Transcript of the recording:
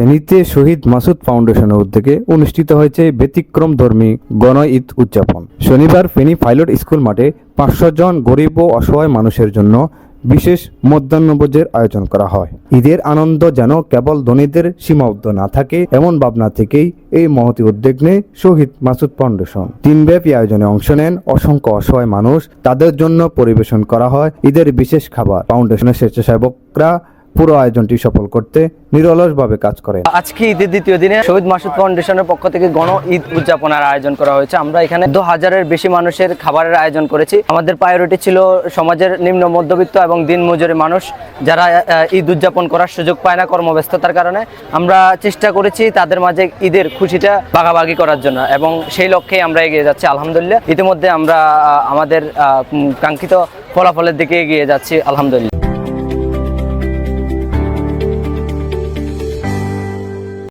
ফেনীতে শহীদ মাসুদ ফাউন্ডেশনের উদ্যোগে অনুষ্ঠিত হয়েছে ব্যতিক্রম ধর্মী গণ ঈদ উদযাপন। শনিবার ফেনী পাইলট স্কুল মাঠে পাঁচশো জন গরিব ও অসহায় মানুষের জন্য বিশেষ মধ্যাহ্নভোজের আয়োজন করা হয়। ঈদের আনন্দ যেন কেবল ধনীদের সীমাবদ্ধ না থাকে, এমন ভাবনা থেকেই এই মহতি উদ্যোগ নেয় শহীদ মাসুদ ফাউন্ডেশন। দিনব্যাপী আয়োজনে অংশ নেন অসংখ্য অসহায় মানুষ। তাদের জন্য পরিবেশন করা হয় ঈদের বিশেষ খাবার। ফাউন্ডেশনের স্বেচ্ছাসেবকরা পুরো আয়োজনটি সফল করতে নিরলসভাবে কাজ করেন আজকে ঈদের দ্বিতীয় দিনে শহীদ মাসুদ ফাউন্ডেশনের পক্ষ থেকে গণ ঈদ উদযাপনের আয়োজন করা হয়েছে। আমরা এখানে দু হাজারের বেশি মানুষের খাবারের আয়োজন করেছি। আমাদের প্রায়োরিটি ছিল সমাজের নিম্ন মধ্যবিত্ত এবং দিন মজুরি মানুষ যারা ঈদ উদযাপন করার সুযোগ পায় না কর্মব্যস্ততার কারণে। আমরা চেষ্টা করেছি তাদের মাঝে ঈদের খুশিটা ভাগাভাগি করার জন্য এবং সেই লক্ষ্যেই আমরা এগিয়ে যাচ্ছি, আলহামদুলিল্লাহ। ইতিমধ্যে আমরা আমাদের কাঙ্ক্ষিত ফলাফলের দিকে এগিয়ে যাচ্ছি, আলহামদুলিল্লাহ।